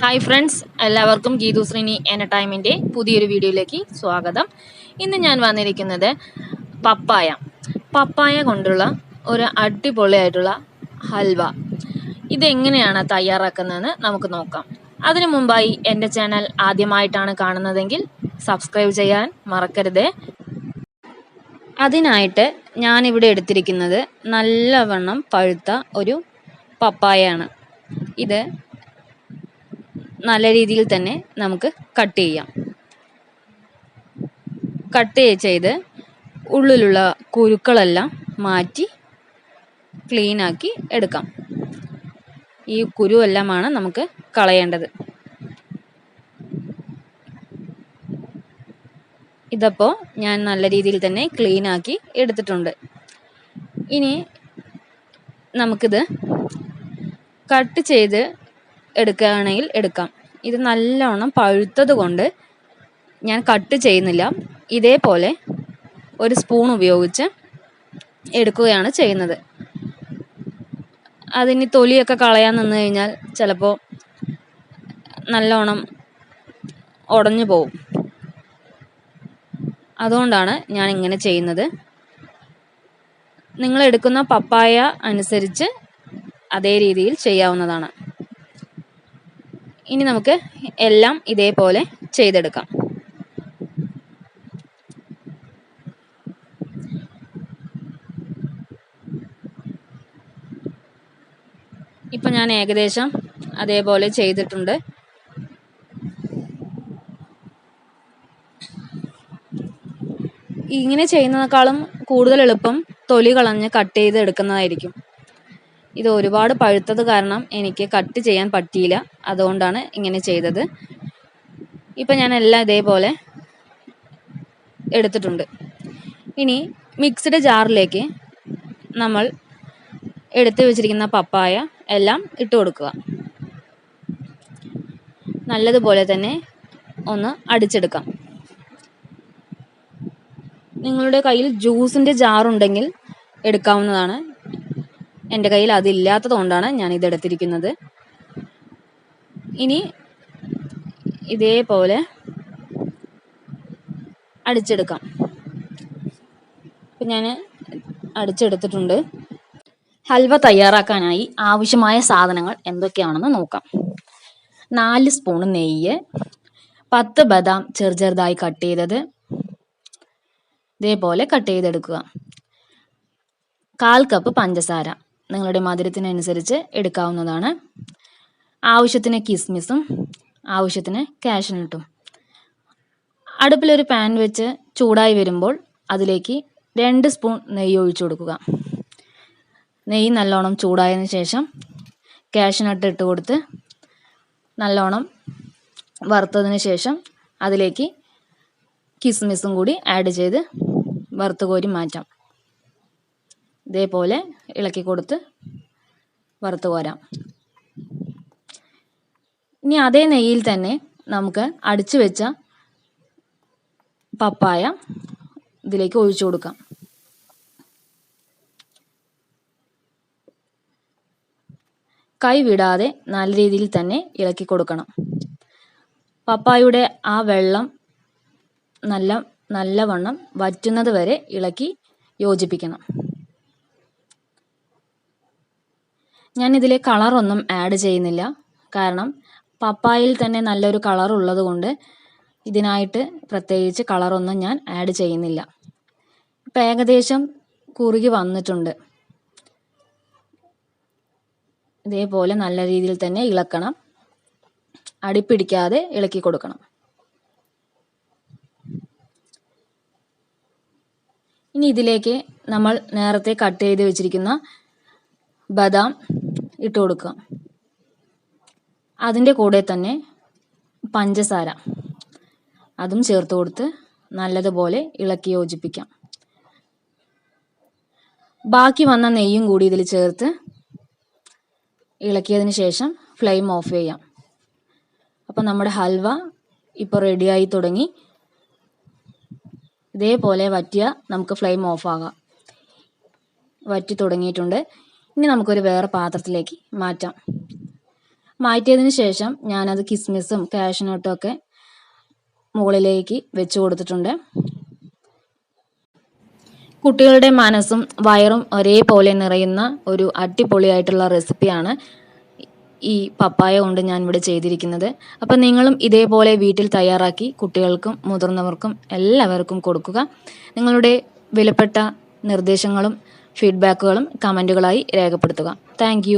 Hi friends എല്ലാവർക്കും Geethu Sreeni entertainment പുതിയൊരു വീഡിയോയിലേക്ക് സ്വാഗതം. ഇന്ന് ഞാൻ വന്നിരിക്കുന്നത് പപ്പായ. പപ്പായ കൊണ്ടുള്ള ഒരു അടിപൊളിയായിട്ടുള്ള ഹൽവ. ഇതെങ്ങനെയാണ് തയ്യാറാക്കുന്നതെന്ന് നമുക്ക് നോക്കാം. അതിനു മുമ്പായി എന്റെ ചാനൽ ആദ്യമായിട്ടാണ് കാണുന്നതെങ്കിൽ സബ്സ്ക്രൈബ് ചെയ്യാൻ മറക്കരുത്. അതിനായിട്ട് ഞാനിവിടെ എടുത്തിരിക്കുന്നത് നല്ലവണ്ണം പഴുത്ത ഒരു പപ്പായയാണ്. ഇത് നല്ല രീതിയിൽ തന്നെ നമുക്ക് കട്ട് ചെയ്യാം. കട്ട് ചെയ്ത് ഉള്ളിലുള്ള കുരുക്കളെല്ലാം മാറ്റി ക്ലീനാക്കി എടുക്കാം. ഈ കുരുവെല്ലാമാണ് നമുക്ക് കളയേണ്ടത്. ഇതപ്പോൾ ഞാൻ നല്ല രീതിയിൽ തന്നെ ക്ലീനാക്കി എടുത്തിട്ടുണ്ട്. ഇനി നമുക്കിത് കട്ട് ചെയ്ത് എടുക്കുകയാണെങ്കിൽ എടുക്കാം. ഇത് നല്ലോണം പഴുത്തത് കൊണ്ട് ഞാൻ കട്ട് ചെയ്യുന്നില്ല. ഇതേപോലെ ഒരു സ്പൂൺ ഉപയോഗിച്ച് എടുക്കുകയാണ് ചെയ്യുന്നത്. അതിന് തൊലിയൊക്കെ കളയാൻ നിന്ന് കഴിഞ്ഞാൽ ചിലപ്പോൾ നല്ലോണം ഉടഞ്ഞു പോവും. അതുകൊണ്ടാണ് ഞാൻ ഇങ്ങനെ ചെയ്യുന്നത്. നിങ്ങൾ എടുക്കുന്ന പപ്പായ അനുസരിച്ച് അതേ രീതിയിൽ ചെയ്യാവുന്നതാണ്. ഇനി നമുക്ക് എല്ലാം ഇതേപോലെ ചെയ്തെടുക്കാം. ഇപ്പം ഞാൻ ഏകദേശം അതേപോലെ ചെയ്തിട്ടുണ്ട്. ഇങ്ങനെ ചെയ്യുന്നതിനേക്കാളും കൂടുതൽ എളുപ്പം തൊലി കളഞ്ഞ് കട്ട് ചെയ്ത് എടുക്കുന്നതായിരിക്കും. ഇത് ഒരുപാട് പഴുത്തത് കാരണം എനിക്ക് കട്ട് ചെയ്യാൻ പറ്റിയില്ല. അതുകൊണ്ടാണ് ഇങ്ങനെ ചെയ്തത്. ഇപ്പം ഞാൻ എല്ലാം ഇതേപോലെ എടുത്തിട്ടുണ്ട്. ഇനി മിക്സ്ഡ് ജാറിലേക്ക് നമ്മൾ എടുത്തു വെച്ചിരിക്കുന്ന പപ്പായ എല്ലാം ഇട്ട് കൊടുക്കുക. നല്ലതുപോലെ തന്നെ ഒന്ന് അടിച്ചെടുക്കാം. നിങ്ങളുടെ കയ്യിൽ ജ്യൂസിന്റെ ജാറുണ്ടെങ്കിൽ എടുക്കാവുന്നതാണ്. എന്റെ കയ്യിൽ അതില്ലാത്തത് കൊണ്ടാണ് ഞാൻ ഇത് എടുത്തിരിക്കുന്നത്. ഇനി ഇതേപോലെ അടിച്ചെടുക്കാം. ഞാൻ അടിച്ചെടുത്തിട്ടുണ്ട്. ഹൽവ തയ്യാറാക്കാനായി ആവശ്യമായ സാധനങ്ങൾ എന്തൊക്കെയാണെന്ന് നോക്കാം. നാല് സ്പൂൺ നെയ്യ് പത്ത് ബദാം ചെറു ചെറുതായി കട്ട് ചെയ്തത്. ഇതേപോലെ കട്ട് ചെയ്തെടുക്കുക. കാൽ കപ്പ് പഞ്ചസാര. നിങ്ങളുടെ മധുരത്തിനനുസരിച്ച് എടുക്കാവുന്നതാണ്. ആവശ്യത്തിന് കിസ്മിസും ആവശ്യത്തിന് കാഷ്നട്ടും അടുപ്പിലൊരു പാൻ വെച്ച് ചൂടായി വരുമ്പോൾ അതിലേക്ക് രണ്ട് സ്പൂൺ നെയ്യ് ഒഴിച്ചു കൊടുക്കുക. നെയ്യ് നല്ലോണം ചൂടായതിന് ശേഷം കാഷ്നട്ട് ഇട്ട് കൊടുത്ത് നല്ലോണം വറുത്തതിന് ശേഷം അതിലേക്ക് കിസ്മിസും കൂടി ആഡ് ചെയ്ത് വറുത്ത് കോരി മാറ്റാം. ഇതേപോലെ ഇളക്കി കൊടുത്ത് വറുത്ത് കോരാം. ഇനി അതേ നെയ്യിൽ തന്നെ നമുക്ക് അടിച്ചു വെച്ച പപ്പായ ഇതിലേക്ക് ഒഴിച്ചു കൊടുക്കാം. കൈ വിടാതെ നല്ല രീതിയിൽ തന്നെ ഇളക്കി കൊടുക്കണം. പപ്പായുടെ ആ വെള്ളം നല്ല നല്ലവണ്ണം വറ്റുന്നത് വരെ ഇളക്കി യോജിപ്പിക്കണം. ഞാൻ ഇതിൽ കളറൊന്നും ആഡ് ചെയ്യുന്നില്ല. കാരണം പപ്പായയിൽ തന്നെ നല്ലൊരു കളർ ഉള്ളതുകൊണ്ട് ഇതിനായിട്ട് പ്രത്യേകിച്ച് കളറൊന്നും ഞാൻ ആഡ് ചെയ്യുന്നില്ല. ഇപ്പം ഏകദേശം കുറുകി വന്നിട്ടുണ്ട്. ഇതേപോലെ നല്ല രീതിയിൽ തന്നെ ഇളക്കണം. അടിപ്പിടിക്കാതെ ഇളക്കി കൊടുക്കണം. ഇനി ഇതിലേക്ക് നമ്മൾ നേരത്തെ കട്ട് ചെയ്ത് വെച്ചിരിക്കുന്ന ബദാം ഇട്ട് കൊടുക്കുക. അതിന്റെ കൂടെ തന്നെ പഞ്ചസാര. അതും ചേർത്ത് കൊടുത്ത് നല്ലതുപോലെ ഇളക്കി യോജിപ്പിക്കാം. ബാക്കി വന്ന നെയ്യും കൂടി ഇതിൽ ചേർത്ത് ഇളക്കിയതിന് ശേഷം ഫ്ലെയിം ഓഫ് ചെയ്യാം. അപ്പം നമ്മുടെ ഹൽവ ഇപ്പോൾ റെഡിയായി തുടങ്ങി. ഇതേപോലെ വറ്റിയ നമുക്ക് ഫ്ലെയിം ഓഫ് ആകാം. വറ്റി തുടങ്ങിയിട്ടുണ്ട്. ഇനി നമുക്കൊരു വേറെ പാത്രത്തിലേക്ക് മാറ്റാം. മാറ്റിയതിന് ശേഷം ഞാനത് കിസ്മിസും കാഷ്നട്ടും ഒക്കെ മുകളിലേക്ക് വെച്ച് കൊടുത്തിട്ടുണ്ട്. കുട്ടികളുടെ മനസ്സും വയറും ഒരേപോലെ നിറയുന്ന ഒരു അടിപൊളിയായിട്ടുള്ള റെസിപ്പിയാണ് ഈ പപ്പായ കൊണ്ട് ഞാൻ ഇവിടെ ചെയ്തിരിക്കുന്നത്. അപ്പം നിങ്ങളും ഇതേപോലെ വീട്ടിൽ തയ്യാറാക്കി കുട്ടികൾക്കും മുതിർന്നവർക്കും എല്ലാവർക്കും കൊടുക്കുക. നിങ്ങളുടെ വിലപ്പെട്ട നിർദ്ദേശങ്ങളും ഫീഡ്ബാക്കുകളും കമന്റുകളായി രേഖപ്പെടുത്തുക. താങ്ക്